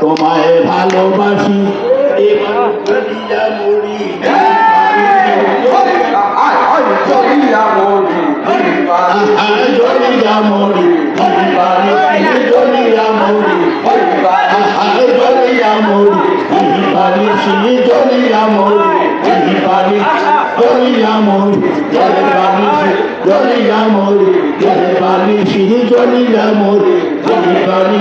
তোমায় ভালোবাসি। মরি চলিয়া মরি বাড়ি চলিয়া মরি বাড়ি বাড়ি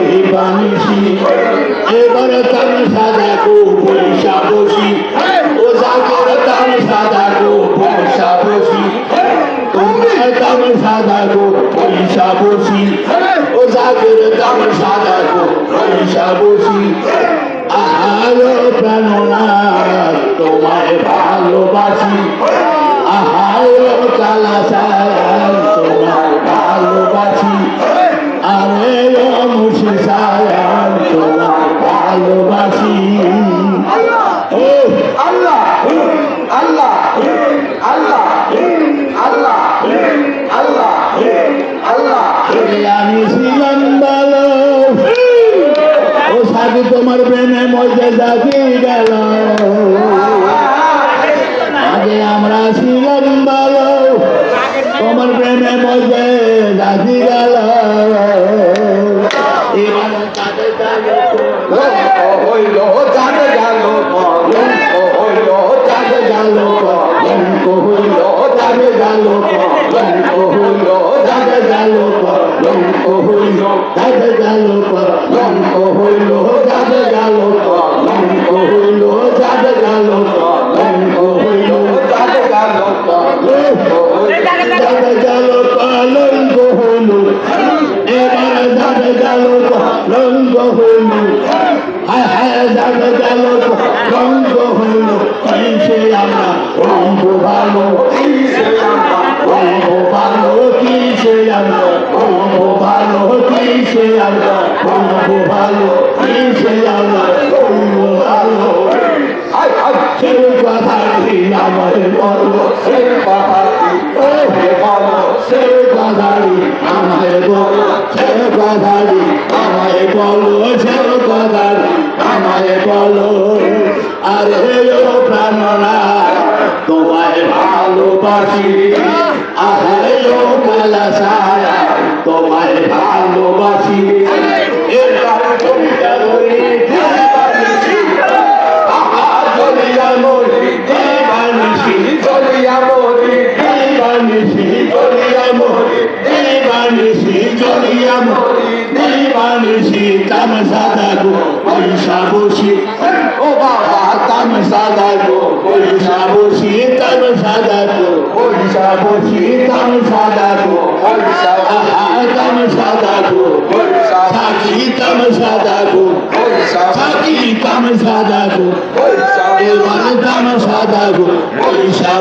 এই বানিসি এবারে তার সাদা গো পয়সা বসি। ও জাগের তার সাদা গো পয়সা বসি। তার সাদা গো পয়সা বসি। জাগের তার সাদা পয়সা বসি আহারো প্রাণনা তোমায় ভালোবাসি। আহারো কালা তোমায় ভালোবাসি ও আল্লাহ আল্লাহ আল্লাহ আল্লাহ আল্লাহ আল্লাহ আমি ছিলাম ভালো ও সাথে তোমার মধ্যে জাতি গেল আগে আমরা ছিলাম ভালো তোমার প্রেমে মধ্যে জাতি গেল হইল জানে গেল হইল তাদের গেল হইল তাদের গেল হইল তাদের গেল হইল তাদের গেল লঙ্ক হইল হায় হায় তাদের গেল লঙ্ক হইল কিসে আমরা রঙ্গ ভালো কিসে আমরা রঙ্গ ভালো কিসে আমরা রঙ্গ ভালো কিসে আমরা রঙ্গ ভালো কথারি আমায় বলো সে কথারি আমায় বলো আরে প্রাণনা তোমায় ভালোবাসি। আরে ও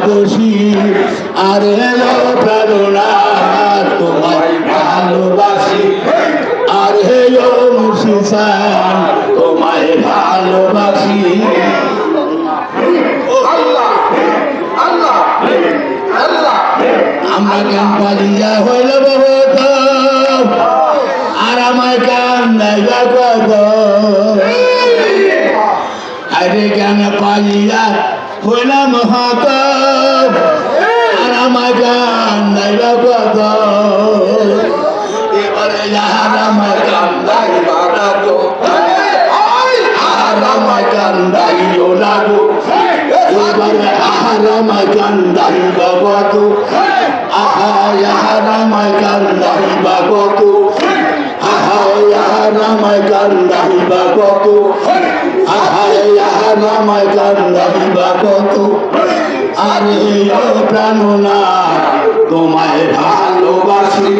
বসি আরে লো প্রাণনা তোমায় ভালোবাসি আরে লো মুর্শিদান তোমায় ভালোবাসি আল্লাহ আল্লাহ আল্লাহ আমরা গান পালিয়া হইল বহুত আর আমার গান নাইবা কত? আরে গান পালিয়া হইলাম হত আমায় কান দাইবা কত? আরে ও প্রাণনা তোমায় ভালোবাসি।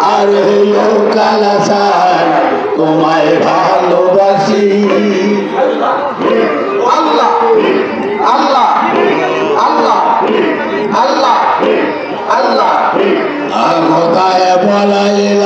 আরে ও কালাসার তোমায় ভালোবাসি। আল্লাহ আল্লাহ আল্লাহ আল্লাহ আল্লাহ। আর কোথায় বলাইলা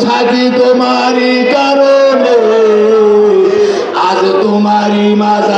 সাজি তোমারি কারণে আজ তোমারি মাজা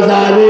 বাজারে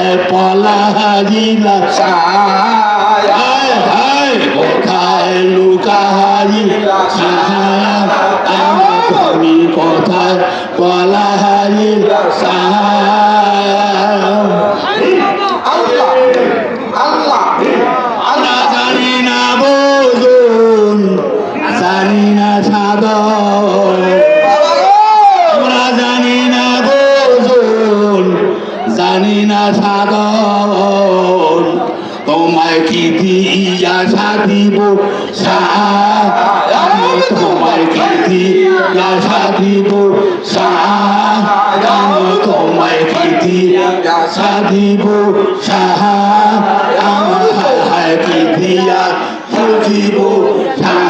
কোথায় পালাহারিলা হায় হায়। কোথায় লুকাহারিলা আমি কোথায় পালাহারিলা সাহা হইয়া সজীব সারা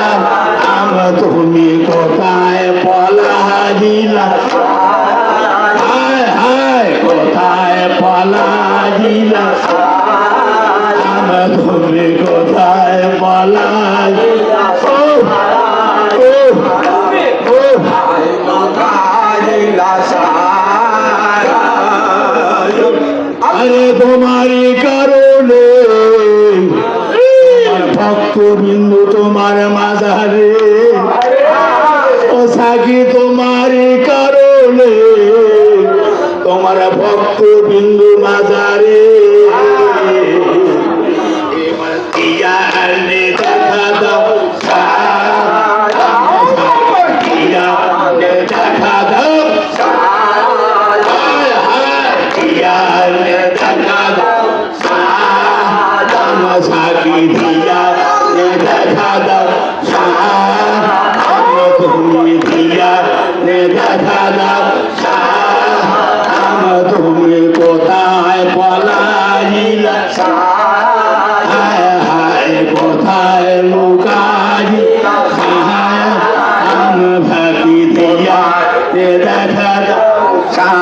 আরে তোমারই কারণে। ভক্ত বিন্দু তোমার মাঝারে। ও সাকি তোমারই কারণে। তোমার ভক্ত বিন্দু কোথায় লুকাই খায় ভাতি দিয়া দেখা